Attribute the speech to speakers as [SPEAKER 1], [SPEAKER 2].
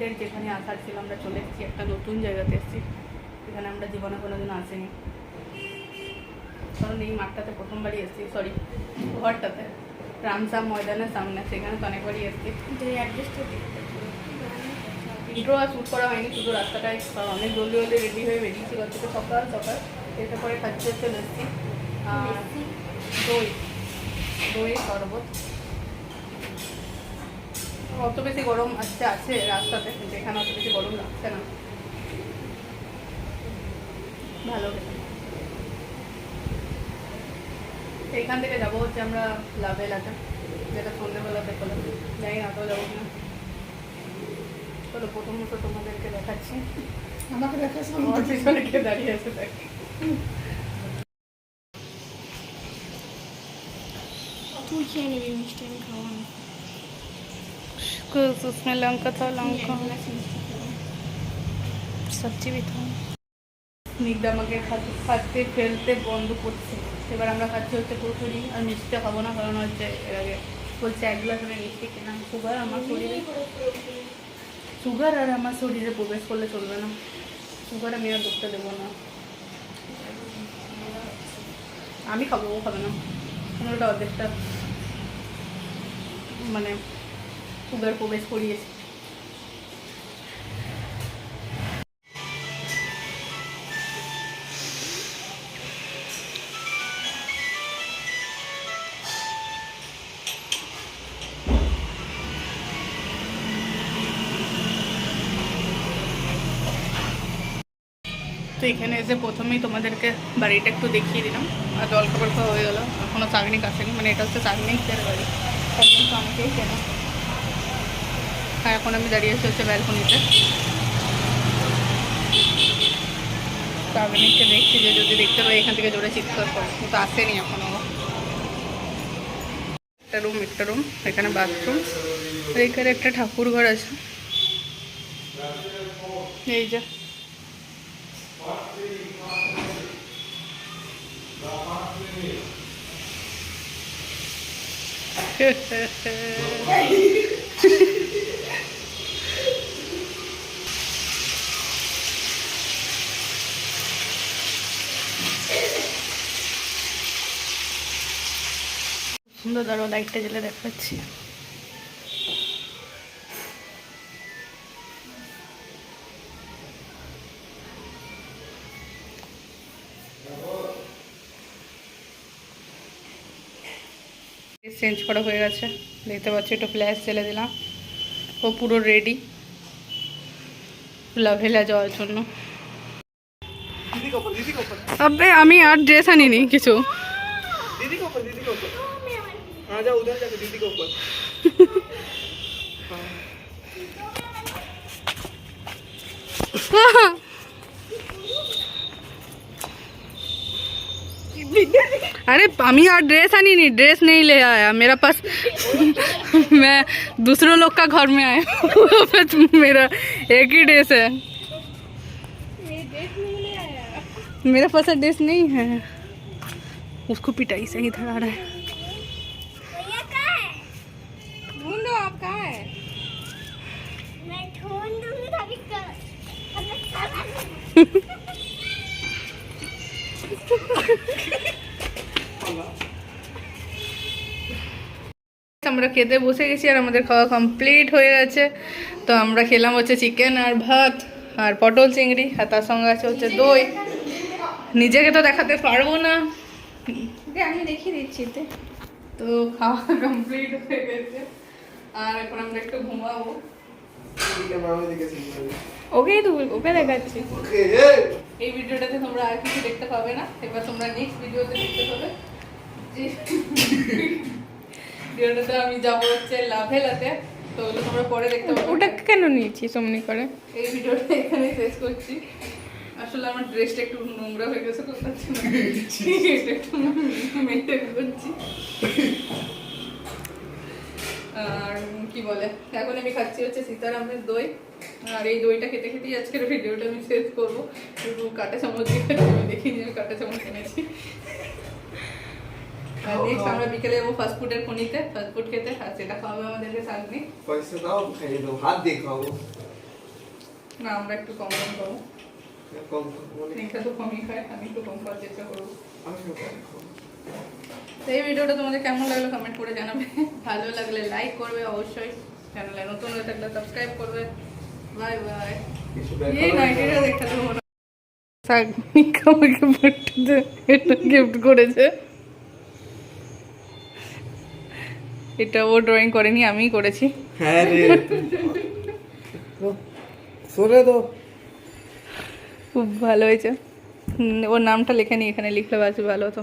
[SPEAKER 1] আমাদের যেখানে আসার ছিল আমরা চলে এসেছি একটা নতুন জায়গাতে এসেছি। যেখানে আমরা জীবনে কোনোদিন আসিনি। কারণ এই মাঠটাতে প্রথমবারই এসেছি সরি ঘরটাতে। রামসাম ময়দানের সামনে সেখানে তো অনেকবারই এসেছি। ইন্ট্রো আর শ্যুট করা হয়নি শুধু রাস্তাটাই অনেক জলদি জলদি রেডি হয়ে বেরিয়েছি ঘর থেকে সকাল সকাল এসে পরে খাচ্ছে চলে এসেছি আর দই দই শরবত। অত বেশি গরম আসছে আছে রাস্তাতে কিন্তু এখানে অত বেশি গরম লাগছে না। ভালো এইখান থেকে যাব হচ্ছে আমরা লাভেলাতে যেটা সন্ধ্যেবেলাতে করলাম জানি না তো যাব কিনা। চলো প্রথমত তোমাদেরকে দেখাচ্ছি।
[SPEAKER 2] আমাকে দেখা
[SPEAKER 1] আমার পিছনে কে দাঁড়িয়ে আছে দেখ।
[SPEAKER 2] তুই খেয়ে নিবি মিষ্টি আমি না।
[SPEAKER 1] कुछ उसमें लौंगा था लौंगा সবজি भी था স্নিগ্ধ আমাকে খাতে খাতে ফেলতে বন্ধ করছে এবার আমরা খাচ্ছি হচ্ছে কচুরি আর মিষ্টি খাবো না কারণ হচ্ছে এর আগে বলছে এক গ্লাস করে মিষ্টি কেনা সুগার আমার শরীরে সুগার আর আমার শরীরে প্রবেশ করলে চলবে না সুগার আমি আর ঢুকতে দেবো না আমি খাবো ও খাবে না ওটা অর্ধেকটা মানে সুগার প্রবেশ করিয়েছে। তো এখানে এসে প্রথমেই তোমাদেরকে বাড়িটা একটু দেখিয়ে দিলাম। আর জল খাবার খাওয়া হয়ে গেল। এখনও চাগনিক আসেনি মানে এটা হচ্ছে চাগনিকের বাড়ি। চাগনিক তো আমাকেই কেনা। হ্যাঁ এখন আমি দাঁড়িয়ে আছি হচ্ছে ব্যালকনিতে। চাগনিককে দেখছি যে যদি দেখতে পাই, এখান থেকে জোরে চিৎকার করে। কিন্তু আসেনি এখনও একটা রুম একটা রুম, এখানে বাথরুম। এখানে একটা ঠাকুর ঘর আছে। এই যে। সুন্দর দাঁড়ো লাইটটা জেলে দেখাচ্ছি। চেঞ্জ করা হয়ে গেছে। দেখতে পাচ্ছি একটু ফ্ল্যাশ জেলে দিলাম। ও পুরো রেডি লাভেলা যাওয়ার জন্য। আমি আর ড্রেস আনিনি কিছু।
[SPEAKER 3] जा उधर जाके दीदी के ऊपर। हाँ।
[SPEAKER 1] अरे हम यहाँ ड्रेस है नहीं ड्रेस नहीं ले आया। मेरा पास, मैं दूसरों लोग का घर में आया तो मेरा एक ही ड्रेस है। मेरा पास ड्रेस नहीं है। उसको पिटाई से ही धरा रहा है। আমরা খেতে বসে গেছি আর আমাদের খাওয়া কমপ্লিট হয়ে গেছে। তো আমরা খেলাম হচ্ছে চিকেন আর ভাত আর পটল চিংড়ি আর তার সঙ্গে আছে হচ্ছে দই। নিজেকে তো দেখাতে পারব না।
[SPEAKER 2] আমি দেখিয়ে দিচ্ছি
[SPEAKER 1] তো। খাওয়া কমপ্লিট হয়ে গেছে। আর এখন আমরা একটু ঘুমাবো।
[SPEAKER 2] ওকেই তো ওকে দেখাচ্ছি।
[SPEAKER 1] এই ভিডিওটাতে তোমরা আর কিছু দেখতে পাবে না। এবার তোমরা নেক্সট ভিডিওতে দেখতে পাবে। ভিডিওটাতে আমি যাব হচ্ছে লাভেলাতে তো ওগুলো তোমরা পরে দেখতে পাবে।
[SPEAKER 2] ওটা কেন নিয়েছি সমনি করে?
[SPEAKER 1] এই ভিডিওটা এখানে শেষ করছি। আসলে আমার ড্রেসটা একটু নোংরা হয়ে গেছে তো এটা একটু মেনটেন করছি আর কি বলে এখন আমি খাচ্ছি হচ্ছে সীতারামের দই। আর এই দইটা খেতে খেতেই আজকের ভিডিওটা আমি শেষ করব। একটু কাঁটা চামচ দিয়ে খাচ্ছি আমি দেখিনি আমি কাঁটা চামচ কিনেছি ফাস্ট ফুডের ফাস্ট ফুড খেতে। এই ভিডিওটা তোমাদের কেমন লাগল কমেন্ট করে জানাবে। ভালো লাগলে লাইক করবে অবশ্যই। চ্যানেলে নতুন হয়ে থাকলে সাবস্ক্রাইব করবে। বাই বাই দেখতে দেবো গিফট করেছে। এটা ও ড্রয়িং করেনি আমি করেছি।
[SPEAKER 3] হ্যাঁ রে। সরে তো।
[SPEAKER 1] খুব ভালো হয়েছে। ওর নামটা লেখে নি এখানে লিখলে বাস ভালো হতো।